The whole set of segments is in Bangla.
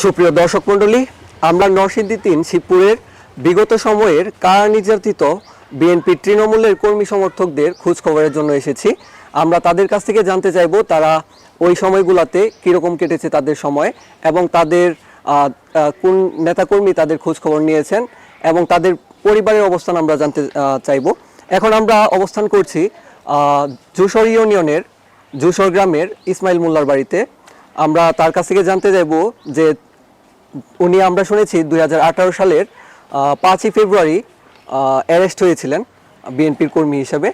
সুপ্রিয় দর্শক মণ্ডলী, আমরা নরসিংদী তিন, শিবপুরের বিগত সময়ের কারা নির্যাতিত বিএনপি তৃণমূলের কর্মী সমর্থকদের খোঁজ খবরের জন্য এসেছি। আমরা তাদের কাছ থেকে জানতে চাইব তারা ওই সময়গুলোতে কীরকম কেটেছে তাদের সময় এবং তাদের কোন নেতাকর্মী তাদের খোঁজ খবর নিয়েছেন এবং তাদের পরিবারের অবস্থান আমরা জানতে চাইব। এখন আমরা অবস্থান করছি যশোর ইউনিয়নের যশোর গ্রামের ইসমাইল মোল্লার বাড়িতে। আমরা তার কাছ থেকে জানতে চাইব যে উনি আমরা শুনেছি দুই হাজার আঠারো সালের পাঁচই ফেব্রুয়ারি অ্যারেস্ট হয়েছিলেন বিএনপির কর্মী হিসাবে।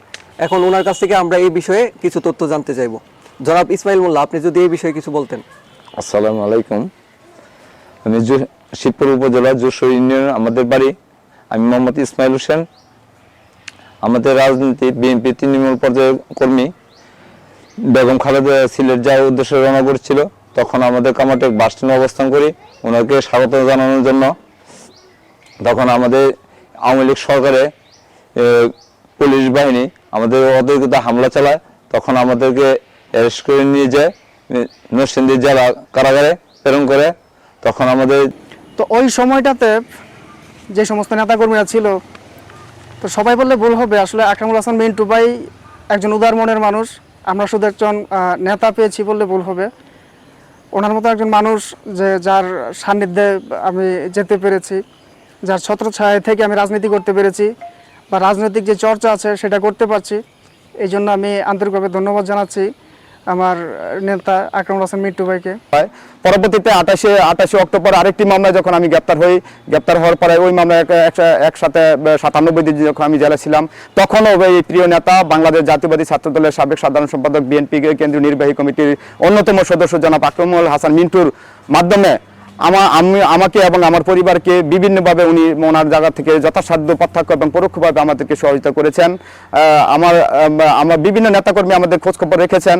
এখন ওনার কাছ থেকে আমরা এই বিষয়ে কিছু তথ্য জানতে চাইব। জনাব ইসমাইল মোল্লা, আপনি যদি এই বিষয়ে কিছু বলতেন। আসসালামু আলাইকুম। আমি শিবপুর উপজেলা যশোর ইউনিয়ন আমাদের বাড়ি। আমি মোহাম্মদ ইসমাইল হোসেন, আমাদের রাজনীতি বিএনপি তৃণমূল পর্যায়ের কর্মী। বেগম খালেদা সিলেট যাওয়ার উদ্দেশ্যে রওনা করছিল। তখন আমাদের কামাটেক বাস স্ট্যান্ডে অবস্থান করি। ওনাকে স্বাগত জানানোর জন্য। তখন আমাদের আওয়ামী লীগ সরকারে পুলিশ বাহিনী আমাদের অধিকৃত হামলা চালায়। তখন আমাদেরকে অ্যারেস্ট করে নিয়ে যায় নরসিংদী জেলা কারাগারে প্রেরণ করে। তখন আমাদের তো ওই সময়টাতে যে সমস্ত নেতাকর্মীরা ছিল, তো সবাই বললে ভুল হবে। আসলে আকরামুল হাসান মিন্টু ভাই একজন উদার মনের মানুষ। আমরা শুধু একজন নেতা পেয়েছি বললে ভুল হবে। ওনার মতো একজন মানুষ যে যার সান্নিধ্যে আমি যেতে পেরেছি, যার ছত্রছায়া থেকে আমি রাজনীতি করতে পেরেছি বা রাজনৈতিক যে চর্চা আছে সেটা করতে পারছি, এই জন্য আমি আন্তরিকভাবে ধন্যবাদ জানাচ্ছি। আমার নেতা আকরামুল হাসান মিট্টু ভাইকে। পরবর্তীতে আঠাশে আঠাশে অক্টোবর আরেকটি মামলায় যখন আমি গ্রেপ্তার হই, গ্রেপ্তার হওয়ার পরে ওই মামলায় এক- এক- একসাথে সাতানব্বই দিন যখন আমি জেলা ছিলাম, তখনও এই প্রিয় নেতা বাংলাদেশ জাতীয়বাদী ছাত্র দলের সাবেক সাধারণ সম্পাদক, বিএনপি কেন্দ্রীয় নির্বাহী কমিটির অন্যতম সদস্য জনাব আকরমুল হাসান মিন্টুর মাধ্যমে আমা, আমি, আমাকে এবং আমার পরিবারকে বিভিন্নভাবে উনি ওনার জায়গা থেকে যথাসাধ্য প্রত্যক্ষ এবং পরোক্ষভাবে আমাদেরকে সহযোগিতা করেছেন। আমার আমার বিভিন্ন নেতাকর্মী আমাদের খোঁজখবর রেখেছেন।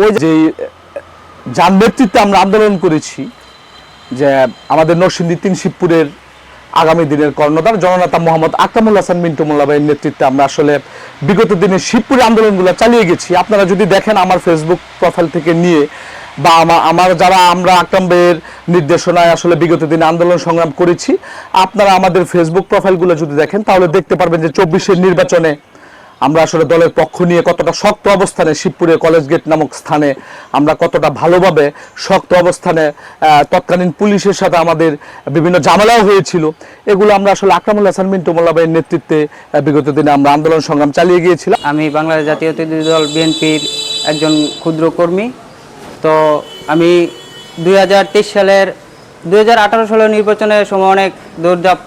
ওই যে যার নেতৃত্বে আমরা আন্দোলন করেছি, যে আমাদের নরসিংদী তিন শিবপুরের আগামী দিনের কর্ণধার জননেতা মোহাম্মদ আকরামুল হাসান মিন্টু মোল্লা ভাইয়ের নেতৃত্বে আমরা আসলে বিগত দিনে শিবপুরে আন্দোলনগুলো চালিয়ে গেছি। আপনারা যদি দেখেন আমার ফেসবুক প্রোফাইল থেকে নিয়ে বা আমার যারা আমরা আকরাম নির্দেশনায় আসলে বিগত দিনে আন্দোলন সংগ্রাম করেছি, আপনারা আমাদের ফেসবুক প্রোফাইলগুলো যদি দেখেন, তাহলে দেখতে পারবেন যে চব্বিশের নির্বাচনে আমরা আসলে দলের পক্ষ নিয়ে কতটা শক্ত অবস্থানে শিবপুরে কলেজ গেট নামক স্থানে আমরা কতটা ভালোভাবে শক্ত অবস্থানে তৎকালীন পুলিশের সাথে আমাদের বিভিন্ন ঝামেলাও হয়েছিল। এগুলো আমরা আসলে আকরামুল হাসান, মিন্টু মোল্লা ভাইয়ের নেতৃত্বে বিগত দিনে আমরা আন্দোলন সংগ্রাম চালিয়ে গিয়েছিলাম। আমি বাংলাদেশ জাতীয় দল বিএনপির একজন ক্ষুদ্র কর্মী। তো আমি দুই হাজার তেইশ সালের দু হাজার আঠারো সালের নির্বাচনের সময় অনেক দৌড়ঝাপ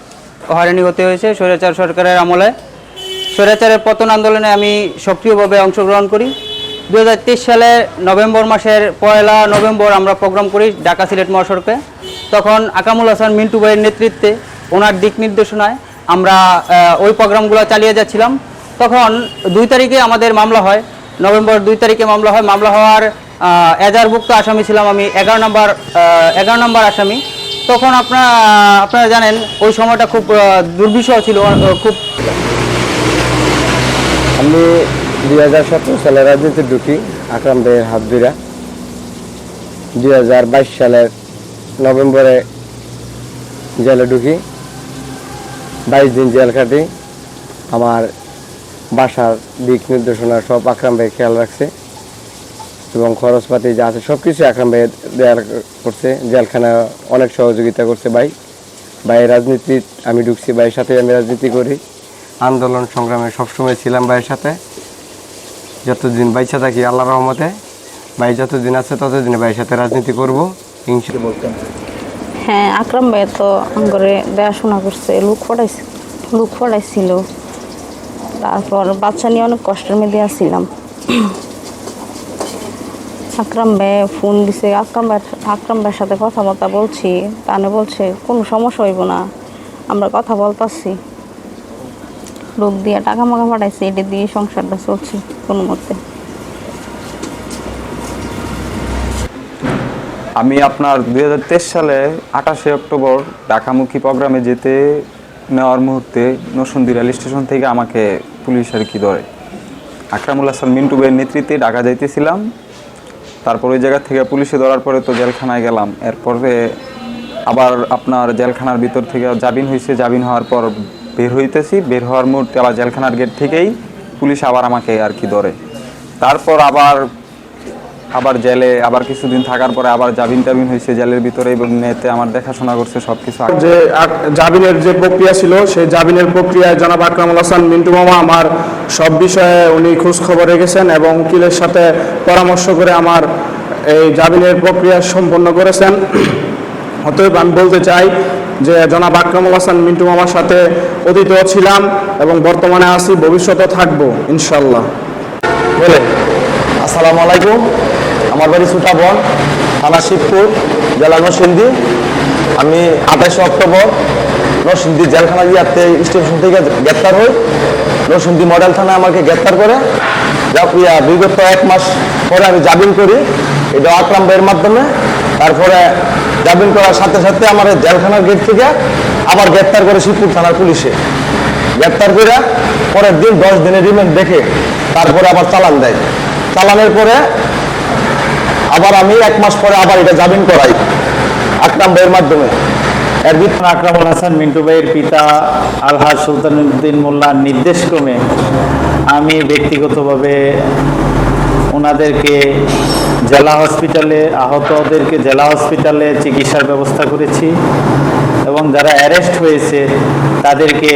হয়রানি হতে হয়েছে স্বৈরাচার সরকারের আমলে। স্বৈরাচারের পতন আন্দোলনে আমি সক্রিয়ভাবে অংশগ্রহণ করি। দুহাজার তেইশ সালে নভেম্বর মাসের পয়লা নভেম্বর আমরা প্রোগ্রাম করি ঢাকা সিলেট মহাসড়কে। তখন আকামুল হাসান মিন্টু ভাইয়ের নেতৃত্বে ওনার দিক নির্দেশনায় আমরা ওই প্রোগ্রামগুলো চালিয়ে যাচ্ছিলাম। তখন দুই তারিখে আমাদের মামলা হয়, নভেম্বর দুই তারিখে মামলা হয়। মামলা হওয়ার আহ, এজাহারভুক্ত আসামি ছিলাম আমি এগারো নম্বর এগারো নম্বর আসামি। তখন আপনারা আপনারা জানেন ওই সময়টা খুব দুর্বিষহ ছিল খুব আমি দুই হাজার সতেরো সালে রাজনীতি ঢুকি আকরাম ভাইয়ের হাত ধরা দুই হাজার বাইশ সালের নভেম্বরে জেলে ঢুকি। বাইশ দিন জেল কাটি। আমার বাসার দিক নির্দেশনা সব আকরাম ভাই খেয়াল রাখছে। এবং খরচপাতি যা আছে সব কিছু আকরাম ভাই দেয়ার করছে। জেলখানা অনেক সহযোগিতা করছে ভাই। ভাই, রাজনীতি, আমি ঢুকছি ভাইয়ের সাথে, আমি রাজনীতি করি। আন্দোলন সংগ্রামে সবসময় ছিলাম ভাইয়ের সাথে। যতদিন বাইচা থাকি আল্লাহ রহমতে, ভাই যতদিন আছে ততদিন ভাইয়ের সাথে রাজনীতি করব, ইনশাল্লাহ। বলতেন হ্যাঁ আকরাম ভাই তো করে দেখাশোনা করছে, লুক পড়াইছে, লুক পড়াইছিল। তারপর বাচ্চা নিয়ে অনেক কষ্টের মধ্যে আসছিলাম আকরাম ভাই ফোন দিছে আকরাম ভাই আকরাম ভাইয়ের সাথে কথাবার্তা বলছি। তানে বলছে, কোনো সমস্যা হইব না, আমরা কথা বলতাছি। লোক দিয়ে টাকা মাকা পাঠাইছে, এটা দিয়ে সংসারটা চলছে কোনো মতে। আমি আপনার দুই হাজার তেইশ সালে আঠাশে অক্টোবর ঢাকামুখী প্রোগ্রামে যেতে নেওয়ার মুহূর্তে নরসিংদী রেল স্টেশন থেকে আমাকে পুলিশ আর কি ধরে। আকরামুল হাসান মিন্টু ভাইয়ের নেতৃত্বে ঢাকা যাইতেছিলাম। তারপর ওই জায়গা থেকে পুলিশে ধরার পরে তো জেলখানায় গেলাম। এরপরে আবার আপনার জেলখানার ভিতর থেকে জামিন হয়েছে জাবিন হওয়ার পর বের হইতেছি। বের হওয়ার মুহূর্তে আবার জেলখানার গেট থেকেই পুলিশ আবার আমাকে আর কি ধরে। তারপর আবার আবার জেলে আবার কিছুদিন থাকার পরে আবার জামিন টাবিন হয়েছে জেলের ভিতরে এবং নেতে আমার দেখাশোনা করছে সব কিছু যে জামিনের যে প্রক্রিয়া ছিল সেই জামিনের প্রক্রিয়ায় জনাব আকরামুল হাসান মিন্টু মামা আমার সব বিষয়ে উনি খোঁজ খবর রেখেছেন এবং উকিলের সাথে পরামর্শ করে আমার এই জামিনের প্রক্রিয়া সম্পন্ন করেছেন। অতএব আমি বলতে চাই যে জনাব আকরামুল হাসান মিন্টু মামার সাথে অতীতও ছিলাম এবং বর্তমানে আছি ভবিষ্যতে থাকব ইনশাল্লাহ বলে আসসালামু আলাইকুম। আমার বাড়ি সুতাবন, থানা শিবপুর, জেলা নরসিংদী। আমি আঠাশে অক্টোবর নরসিংদী জেলখানা ইয়াতে স্টেশন থেকে গ্রেপ্তার হই। নরসিংদী মডেল থানায় আমাকে গ্রেপ্তার করে। বিগত এক মাস পরে আমি জামিন করি। এটা আকরাম ভাইয়ের মাধ্যমে। তারপরে জামিন করার সাথে সাথে আমার জেলখানার গেট থেকে আবার গ্রেপ্তার করে শিবপুর থানার পুলিশে। গ্রেপ্তার করে পরের দিন দশ দিনের রিমান্ড দেখে তারপরে আবার চালান দেয়। চালানের পরে আবার আমি এক মাস পরে আবার এটা জামিন করাই আকরাম ভাইয়ের মাধ্যমে। আকরামুল হাসান মিন্টু ভাইয়ের পিতা আলহাজ সুলতানুদ্দিন মোল্লার নির্দেশক্রমে। আমি ব্যক্তিগতভাবে ওনাদেরকে জেলা হসপিটালে আহতদেরকে জেলা হসপিটালে চিকিৎসার ব্যবস্থা করেছি এবং যারা অ্যারেস্ট হয়েছে, তাদেরকে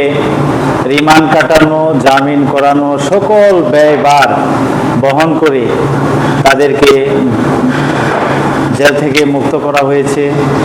রিমান্ড কাটানো, জামিন করানো সকল ব্যয়বার বহন করে তাদেরকে জেল থেকে মুক্ত করা হয়েছে।